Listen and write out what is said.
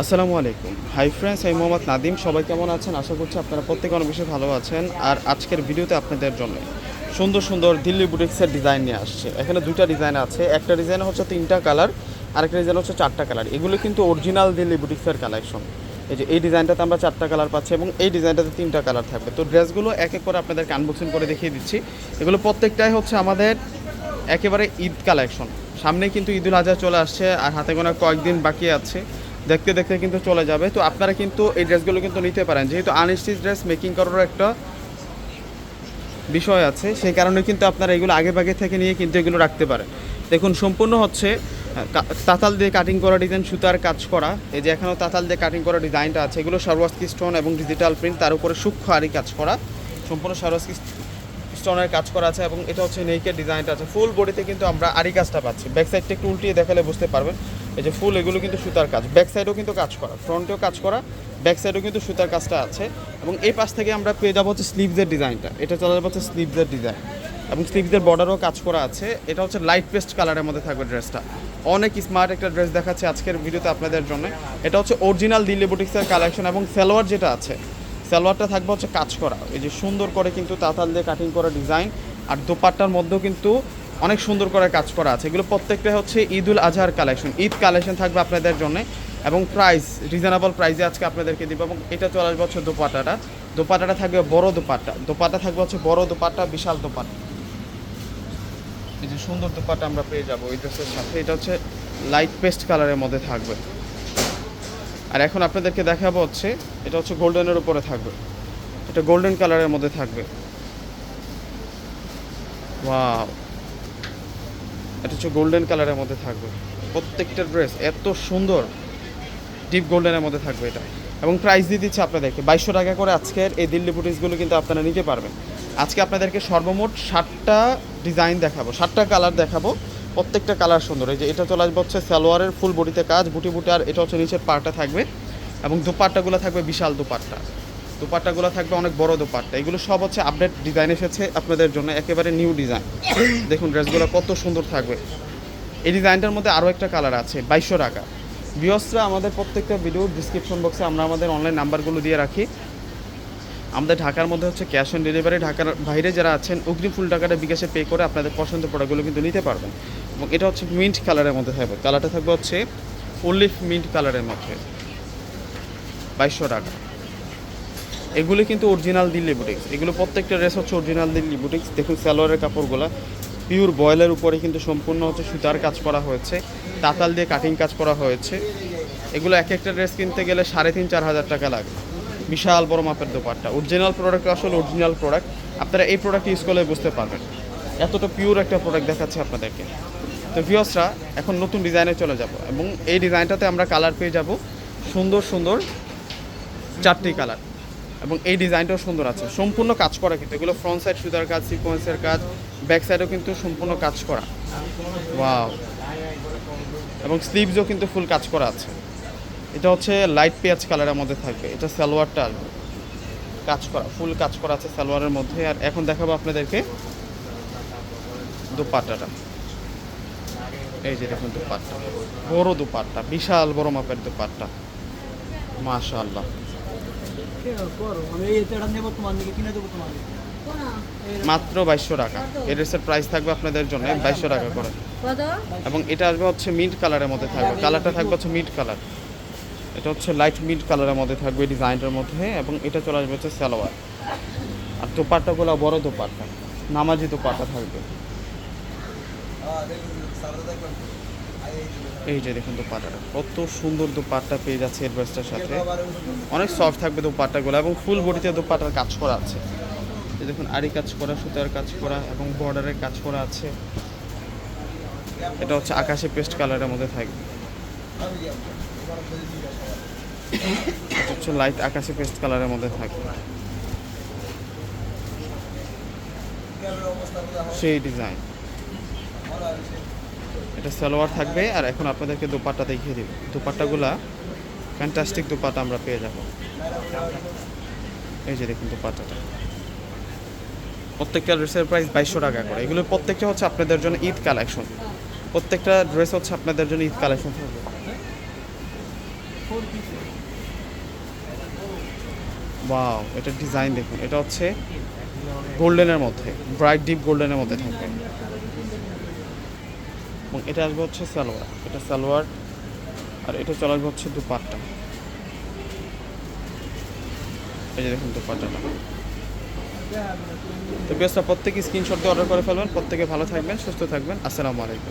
আসসালামু আলাইকুম। Hi friends আমি মোহাম্মদ নাদিম। সবাই কেমন আছেন? আশা করছি আপনারা প্রত্যেকে অনেক বেশি ভালো আছেন। আর আজকের ভিডিওতে আপনাদের জন্য সুন্দর সুন্দর দিল্লি বুটিক্সের ডিজাইন নিয়ে আসছে। এখানে দুইটা ডিজাইন আছে। একটা ডিজাইন হচ্ছে তিনটা কালার আরেকটা ডিজাইন হচ্ছে চারটা কালার এগুলো কিন্তু অরিজিনাল দিল্লি বুটিক্সের কালেকশন এই যে, এই ডিজাইনটাতে আমরা চারটা কালার পাচ্ছি এবং এই ডিজাইনটাতে তিনটা কালার থাকবে। তো ড্রেসগুলো এক এক করে আপনাদেরকে আনবক্সিং করে দেখিয়ে দিচ্ছি। এগুলো প্রত্যেকটাই হচ্ছে আমাদের একেবারে ঈদ কালেকশন সামনে কিন্তু ঈদুল আজহা চলে আসছে। আর হাতে গোনা কয়েকদিন বাকি আছে। দেখতে দেখতে কিন্তু চলে যাবে। তো আপনারা কিন্তু এই ড্রেসগুলো কিন্তু নিতে পারেন। যেহেতু আনস্টিচ ড্রেস মেকিং করারও একটা বিষয় আছে, সেই কারণে কিন্তু আপনারা এগুলো আগে ভাগে থেকে নিয়ে কিন্তু এগুলো রাখতে পারেন। দেখুন, সম্পূর্ণ হচ্ছে তাতাল দিয়ে কাটিং করা ডিজাইন সুতার কাজ করা। এই যে এখানেও তাতাল দিয়ে কাটিং করা ডিজাইনটা আছে, এগুলো সর্বাস্কি স্টোন এবং ডিজিটাল প্রিন্ট তার উপরে সূক্ষ্ম আরি কাজ করা। সম্পূর্ণ সর্বাস্কি স্টোনের কাজ করা আছে এবং এটা হচ্ছে নেইকের ডিজাইনটা আছে। ফুল বডিতে কিন্তু আমরা আরি কাজটা পাচ্ছি। ব্যাক সাইডটা একটু উল্টিয়ে দেখালে বুঝতে পারবেন। এই যে ফুল, এগুলো কিন্তু সুতার কাজ। ব্যাক সাইডেও কিন্তু কাজ করা ফ্রন্টেও কাজ করা ব্যাক সাইডেও কিন্তু সুতার কাজটা আছে। এবং এই পাশ থেকে আমরা পেয়ে যাব হচ্ছে স্লিভসের ডিজাইনটা এটা চলে যাব হচ্ছে স্লিভসের ডিজাইন এবং স্লিভসের বর্ডারও কাজ করা আছে। এটা হচ্ছে লাইট পেস্ট কালারের মধ্যে থাকবে ড্রেসটা অনেক স্মার্ট একটা ড্রেস দেখাচ্ছে আজকের ভিডিওতে আপনাদের জন্য। এটা হচ্ছে অরিজিনাল দিল্লি বুটিক্সের কালেকশন এবং সালোয়ার যেটা আছে, সালোয়ারটা থাকবে হচ্ছে কাজ করা। এই যে সুন্দর করে কিন্তু তাতাল দিয়ে কাটিং করা ডিজাইন আর দোপাট্টার মধ্যেও কিন্তু অনেক সুন্দর করে কাজ করা আছে। এগুলো প্রত্যেকটা হচ্ছে ঈদ উল আজহার কালেকশন ঈদ কালেকশন থাকবে আপনাদের জন্য এবং প্রাইস রিজনেবল প্রাইসে আজকে আপনাদেরকে দিব এবং এটা চলে আসবে হচ্ছে দোপাট্টাটা দোপাট্টাটা থাকবে বড় দোপাট্টা দোপাট্টা থাকবে হচ্ছে বড় দোপাট্টা বিশাল দোপাট্টা এই যে সুন্দর দোপাট্টা আমরা পেয়ে যাব এই ড্রেসের সাথে। এটা হচ্ছে লাইট পেস্ট কালারের মধ্যে থাকবে। আর এখন আপনাদেরকে দেখাবো হচ্ছে, এটা হচ্ছে গোল্ডেনের উপরে থাকবে। এটা গোল্ডেন কালারের মধ্যে থাকবে। ওয়াও এটা হচ্ছে গোল্ডেন কালারের মধ্যে থাকবে। প্রত্যেকটা ড্রেস এত সুন্দর ডিপ গোল্ডেনের মধ্যে থাকবে এটা। এবং প্রাইস দিয়ে দিচ্ছে আপনাদেরকে। বাইশশো টাকা করে আজকের এই দিল্লি বুটিক্সগুলো কিন্তু আপনারা নিতে পারবেন। আজকে আপনাদেরকে সর্বমোট ষাটটা ডিজাইন দেখাবো, ষাটটা কালার দেখাবো। প্রত্যেকটা কালার সুন্দর। এই যে এটা চলে আসবে হচ্ছে সালোয়ারের ফুল বডিতে কাজ বুটি বুটি আর এটা হচ্ছে নিচের পার্টটা থাকবে। এবং দুপাট্টাগুলো থাকবে বিশাল দুপাট্টা। দুপাট্টাগুলো থাকবে অনেক বড় দুপাট্টা। এগুলো সব হচ্ছে আপডেট ডিজাইন এসেছে আপনাদের জন্য, একেবারে নিউ ডিজাইন দেখুন ড্রেসগুলো কত সুন্দর থাকবে। এই ডিজাইনটার মধ্যে আরও একটা কালার আছে, বাইশশো টাকা। বিয়সরা আমাদের প্রত্যেকটা ভিডিও ডিসক্রিপশন বক্সে আমরা আমাদের অনলাইন নাম্বারগুলো দিয়ে রাখি। আমাদের ঢাকার মধ্যে হচ্ছে ক্যাশ অন ডেলিভারি ঢাকার বাইরে যারা আছেন, অগ্রিম ফুল টাকাটা বিকাশে পে করে আপনাদের পছন্দের প্রোডাক্টগুলো কিন্তু নিতে পারবেন। এবং এটা হচ্ছে মিন্ট কালারের মধ্যে থাকবে। কালারটা থাকবে হচ্ছে অলিভ মিন্ট কালারের মধ্যে। বাইশশো টাকা। এগুলো কিন্তু অরিজিনাল দিল্লি বুটিক্স এগুলো প্রত্যেকটা ড্রেস হচ্ছে অরিজিনাল দিল্লি বুটিক্স দেখুন সালোয়ারের কাপড়গুলো পিওর বয়েলের উপরে কিন্তু সম্পূর্ণ হচ্ছে সুতার কাজ করা হয়েছে, তাতাল দিয়ে কাটিং কাজ করা হয়েছে। এগুলো এক একটা ড্রেস কিনতে গেলে সাড়ে তিন, চার হাজার টাকা লাগে। বিশাল বড় মাপের দোপাট্টা। অরিজিনাল প্রোডাক্ট আসলে অরিজিনাল প্রোডাক্ট আপনারা এই প্রোডাক্ট ইউজ করলে বুঝতে পারবেন। এতটা পিওর একটা প্রোডাক্ট দেখাচ্ছে আপনাদেরকে। তো ভিওসরা এখন নতুন ডিজাইনে চলে যাব এবং এই ডিজাইনটাতে আমরা কালার পেয়ে যাব সুন্দর সুন্দর চারটি কালার এবং এই ডিজাইনটাও সুন্দর আছে। সম্পূর্ণ কাজ করা কিন্তু। এগুলো ফ্রন্ট সাইড সুতার কাজ সিকোয়েন্সের কাজ ব্যাক সাইডেও কিন্তু সম্পূর্ণ কাজ করা। ওয়াও এবং স্লিভসও কিন্তু ফুল কাজ করা আছে। এটা হচ্ছে লাইট পেঁয়াজ কালারের মধ্যে থাকবে। এটা সালোয়ারটা আসবে কাজ করা ফুল কাজ করা আছে সালোয়ারের মধ্যে। আর এখন দেখাবো আপনাদেরকে দুপাট্টাটা। এই যে দেখুন দুপাট্টা। বড় দুপাট্টা, বিশাল বড় মাপের দুপাট্টা। মাশাআল্লাহ। করো আমি এটা নেব তোমার দিকে কিনে দেবো তোমার মাত্র বাইশশো টাকা। ড্রেসের প্রাইস থাকবে আপনাদের জন্য বাইশশো টাকা করে। এবং এটা আসবে হচ্ছে মিন্ট কালারের মধ্যে থাকবে। কালারটা থাকবে হচ্ছে মিন্ট কালার এটা হচ্ছে লাইট মিন্ট কালারের মধ্যে থাকবে ডিজাইনটার মধ্যে। এবং এটা চলে আসবে হচ্ছে সালোয়ার। আর দোপাট্টাগুলো বড় দোপাট্টা। নামাজি দোপাট্টা থাকবে। এই যে দেখুন দোপাট্টাটা। কত সুন্দর দোপাট্টা পেয়ে যাচ্ছে এই ড্রেসটার সাথে। অনেক সফট থাকবে দোপাট্টাগুলো এবং ফুল বডিতে দোপাট্টার কাজ করা আছে। এই দেখুন আরি কাজ করা, সুতার কাজ করা এবং বর্ডারের কাজ করা আছে। এটা হচ্ছে আকাশে পেস্ট কালারের মধ্যে থাকবে। হচ্ছে লাইট আকাশে পেস্ট কালারের মধ্যে থাকবে। সেই ডিজাইন এটা সালোয়ার থাকবে আর এখন আপনাদেরকে দোপাট্টা দেখিয়ে দিব। দোপাট্টাগুলা ফ্যান্টাস্টিক দোপাট্টা আমরা পেয়ে যাব। এই যে দেখুন দোপাট্টাটা। প্রত্যেকটা ড্রেসের প্রাইস বাইশশো টাকা করে। এগুলো প্রত্যেকটা হচ্ছে আপনাদের জন্য ঈদ কালেকশন প্রত্যেকটা ড্রেস হচ্ছে আপনাদের জন্য ঈদ কালেকশন থাকবে ফোর এটা ডিজাইন দেখুন। এটা হচ্ছে গোল্ডেনের মধ্যে ব্রাইট ডিপ গোল্ডেনের মধ্যে থাকবে। এবং এটা আসবে হচ্ছে সালোয়ার। এটা সালোয়ার, আর এটা চলে আসবে হচ্ছে দুপাট্টা। এই যে দেখুন দুপাট্টাটা। তো বেস্টটা প্রত্যেকে স্ক্রিনশট দিয়ে অর্ডার করে ফেলবেন। প্রত্যেকে ভালো থাকবেন, সুস্থ থাকবেন। আসসালামু আলাইকুম।